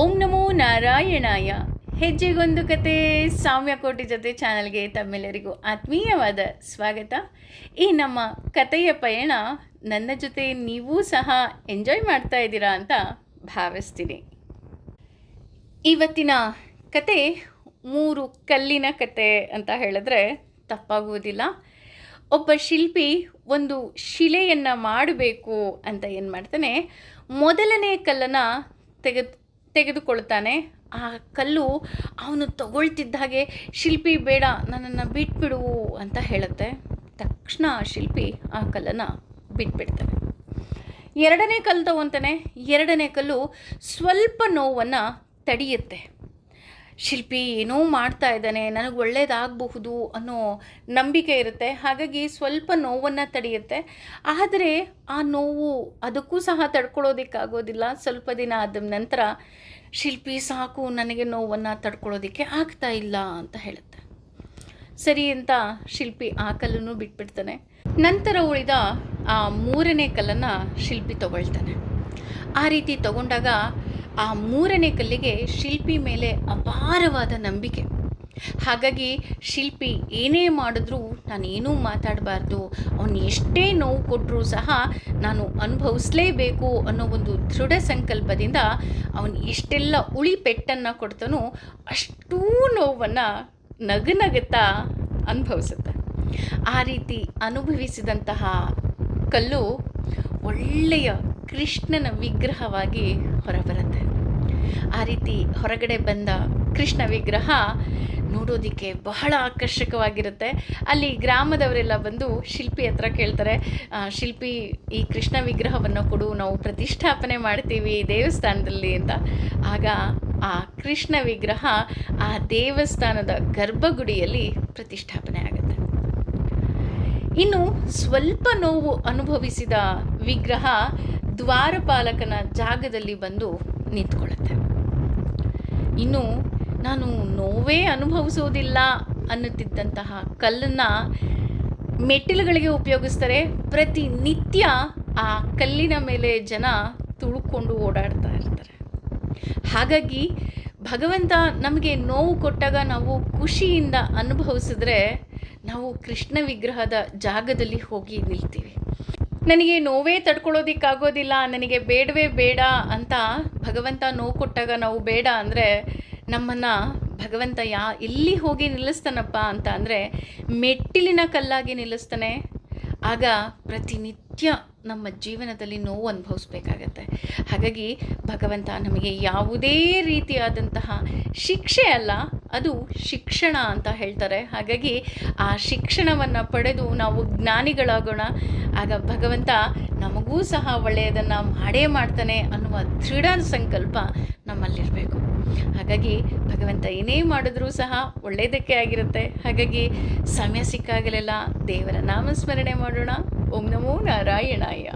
ಓಂ ನಮೋ ನಾರಾಯಣಾಯ. ಹೆಜ್ಜೆಗೊಂದು ಕತೆ. ಸಾಮ್ಯಕೋಟಿ ಜೊತೆ ಚಾನಲ್ಗೆ ತಮ್ಮೆಲ್ಲರಿಗೂ ಆತ್ಮೀಯವಾದ ಸ್ವಾಗತ. ಈ ನಮ್ಮ ಕತೆಯ ಪಯಣ ನನ್ನ ಜೊತೆ ನೀವೂ ಸಹ ಎಂಜಾಯ್ ಮಾಡ್ತಾ ಇದ್ದೀರಾ ಅಂತ ಭಾವಿಸ್ತೀನಿ. ಇವತ್ತಿನ ಕತೆ ಮೂರು ಕಲ್ಲಿನ ಕತೆ ಅಂತ ಹೇಳಿದ್ರೆ ತಪ್ಪಾಗುವುದಿಲ್ಲ. ಒಬ್ಬ ಶಿಲ್ಪಿ ಒಂದು ಶಿಲೆಯನ್ನು ಮಾಡಬೇಕು ಅಂತ ಏನು ಮಾಡ್ತಾನೆ ಮೊದಲನೇ ಕಲ್ಲನ್ನು ತೆಗೆದು ತೆಗೆದುಕೊಳ್ತಾನೆ. ಆ ಕಲ್ಲು ಅವನು ತಗೊಳ್ತಿದ್ದ ಹಾಗೆ, ಶಿಲ್ಪಿ, ಬೇಡ, ನನ್ನನ್ನು ಬಿಟ್ಬಿಡು ಅಂತ ಹೇಳುತ್ತೆ. ತಕ್ಷಣ ಶಿಲ್ಪಿ ಆ ಕಲ್ಲನ್ನು ಬಿಟ್ಬಿಡ್ತಾನೆ. ಎರಡನೇ ಕಲ್ಲು ತಗೊತಾನೆ. ಎರಡನೇ ಕಲ್ಲು ಸ್ವಲ್ಪ ನೋವನ್ನು ತಡೆಯುತ್ತೆ. ಶಿಲ್ಪಿ ಏನೋ ಮಾಡ್ತಾ ಇದ್ದಾನೆ, ನನಗೆ ಒಳ್ಳೇದಾಗಬಹುದು ಅನ್ನೋ ನಂಬಿಕೆ ಇರುತ್ತೆ. ಹಾಗಾಗಿ ಸ್ವಲ್ಪ ನೋವನ್ನು ತಡೆಯುತ್ತೆ. ಆದರೆ ಆ ನೋವು ಅದಕ್ಕೂ ಸಹ ತಡ್ಕೊಳ್ಳೋದಕ್ಕಾಗೋದಿಲ್ಲ. ಸ್ವಲ್ಪ ದಿನ ಆದ ನಂತರ ಶಿಲ್ಪಿ ಸಾಕು, ನನಗೆ ನೋವನ್ನು ತಡ್ಕೊಳ್ಳೋದಕ್ಕೆ ಆಗ್ತಾ ಇಲ್ಲ ಅಂತ ಹೇಳುತ್ತೆ. ಸರಿ ಅಂತ ಶಿಲ್ಪಿ ಆ ಕಲ್ಲನ್ನು ಬಿಟ್ಬಿಡ್ತಾನೆ. ನಂತರ ಉಳಿದ ಆ ಮೂರನೇ ಕಲ್ಲನ್ನು ಶಿಲ್ಪಿ ತಗೊಳ್ತಾನೆ. ಆ ರೀತಿ ತಗೊಂಡಾಗ ಆ ಮೂರನೇ ಕಲ್ಲಿಗೆ ಶಿಲ್ಪಿ ಮೇಲೆ ಅಪಾರವಾದ ನಂಬಿಕೆ. ಹಾಗಾಗಿ ಶಿಲ್ಪಿ ಏನೇ ಮಾಡಿದ್ರೂ ನಾನೇನೂ ಮಾತಾಡಬಾರ್ದು. ಅವನು ಎಷ್ಟೇ ನೋವು ಕೊಟ್ಟರೂ ಸಹ ನಾನು ಅನುಭವಿಸಲೇಬೇಕು ಅನ್ನೋ ಒಂದು ದೃಢ ಸಂಕಲ್ಪದಿಂದ ಅವನು ಎಷ್ಟೆಲ್ಲ ಉಳಿ ಪೆಟ್ಟನ್ನು ಕೊಡ್ತಾನೋ ಅಷ್ಟೂ ನೋವನ್ನು ನಗನಗುತ್ತಾ ಅನುಭವಿಸುತ್ತೆ. ಆ ರೀತಿ ಅನುಭವಿಸಿದಂತಹ ಕಲ್ಲು ಒಳ್ಳೆಯ ಕೃಷ್ಣನ ವಿಗ್ರಹವಾಗಿ ಹೊರಬರುತ್ತೆ. ಆ ರೀತಿ ಹೊರಗಡೆ ಬಂದ ಕೃಷ್ಣ ವಿಗ್ರಹ ನೋಡೋದಕ್ಕೆ ಬಹಳ ಆಕರ್ಷಕವಾಗಿರುತ್ತೆ. ಅಲ್ಲಿ ಗ್ರಾಮದವರೆಲ್ಲ ಬಂದು ಶಿಲ್ಪಿ ಹತ್ರ ಕೇಳ್ತಾರೆ ಶಿಲ್ಪಿ, ಈ ಕೃಷ್ಣ ವಿಗ್ರಹವನ್ನು ಕೊಡು, ನಾವು ಪ್ರತಿಷ್ಠಾಪನೆ ಮಾಡ್ತೀವಿ ದೇವಸ್ಥಾನದಲ್ಲಿ ಅಂತ. ಆಗ ಆ ಕೃಷ್ಣ ವಿಗ್ರಹ ಆ ದೇವಸ್ಥಾನದ ಗರ್ಭಗುಡಿಯಲ್ಲಿ ಪ್ರತಿಷ್ಠಾಪನೆ ಆಗುತ್ತೆ. ಇನ್ನು ಸ್ವಲ್ಪ ನೋವು ಅನುಭವಿಸಿದ ವಿಗ್ರಹ ದ್ವಾರಪಾಲಕನ ಜಾಗದಲ್ಲಿ ಬಂದು ನಿಂತ್ಕೊಳ್ಳುತ್ತೆ. ಇನ್ನು ನಾನು ನೋವೇ ಅನುಭವಿಸೋದಿಲ್ಲ ಅನ್ನುತ್ತಿದ್ದಂತಹ ಕಲ್ಲನ್ನು ಮೆಟ್ಟಿಲುಗಳಿಗೆ ಉಪಯೋಗಿಸ್ತಾರೆ. ಪ್ರತಿನಿತ್ಯ ಆ ಕಲ್ಲಿನ ಮೇಲೆ ಜನ ತುಳುಕೊಂಡು ಓಡಾಡ್ತಾ ಇರ್ತಾರೆ. ಹಾಗಾಗಿ ಭಗವಂತ ನಮಗೆ ನೋವು ಕೊಟ್ಟಾಗ ನಾವು ಖುಷಿಯಿಂದ ಅನುಭವಿಸಿದ್ರೆ ನಾವು ಕೃಷ್ಣ ವಿಗ್ರಹದ ಜಾಗದಲ್ಲಿ ಹೋಗಿ ನಿಲ್ತೀವಿ. ನನಗೆ ನೋವೇ ತಡ್ಕೊಳ್ಳೋದಿಕ್ಕಾಗೋದಿಲ್ಲ, ನನಗೆ ಬೇಡವೇ ಬೇಡ ಅಂತ ಭಗವಂತ ನೋವು ಕೊಟ್ಟಾಗ ನಾವು ಬೇಡ ಅಂದರೆ ನಮ್ಮನ್ನು ಭಗವಂತ ಯಾ ಎಲ್ಲಿ ಹೋಗಿ ನಿಲ್ಲಿಸ್ತಾನಪ್ಪ ಅಂತ ಅಂದರೆ ಮೆಟ್ಟಿಲಿನ ಕಲ್ಲಾಗಿ ನಿಲ್ಲಿಸ್ತಾನೆ. ಆಗ ಪ್ರತಿನಿತ್ಯ ನಮ್ಮ ಜೀವನದಲ್ಲಿ ನೋವು ಅನುಭವಿಸ್ಬೇಕಾಗತ್ತೆ. ಹಾಗಾಗಿ ಭಗವಂತ ನಮಗೆ ಯಾವುದೇ ರೀತಿಯಾದಂತಹ ಶಿಕ್ಷೆ ಅಲ್ಲ, ಅದು ಶಿಕ್ಷಣ ಅಂತ ಹೇಳ್ತಾರೆ. ಹಾಗಾಗಿ ಆ ಶಿಕ್ಷಣವನ್ನು ಪಡೆದು ನಾವು ಜ್ಞಾನಿಗಳಾಗೋಣ. ಆಗ ಭಗವಂತ ನಮಗೂ ಸಹ ಒಳ್ಳೆಯದನ್ನು ಮಾಡೇ ಮಾಡ್ತಾನೆ ಅನ್ನುವ ದೃಢ ಸಂಕಲ್ಪ ನಮ್ಮಲ್ಲಿರಬೇಕು. ಹಾಗಾಗಿ ಭಗವಂತ ಏನೇ ಮಾಡಿದ್ರೂ ಸಹ ಒಳ್ಳೆಯದಕ್ಕೆ ಆಗಿರುತ್ತೆ. ಹಾಗಾಗಿ ಸಮಯ ಸಿಕ್ಕಾಗಲೆಲ್ಲ ದೇವರ ನಾಮಸ್ಮರಣೆ ಮಾಡೋಣ. ಓಂ ನಮೋ ನಾರಾಯಣಾಯ.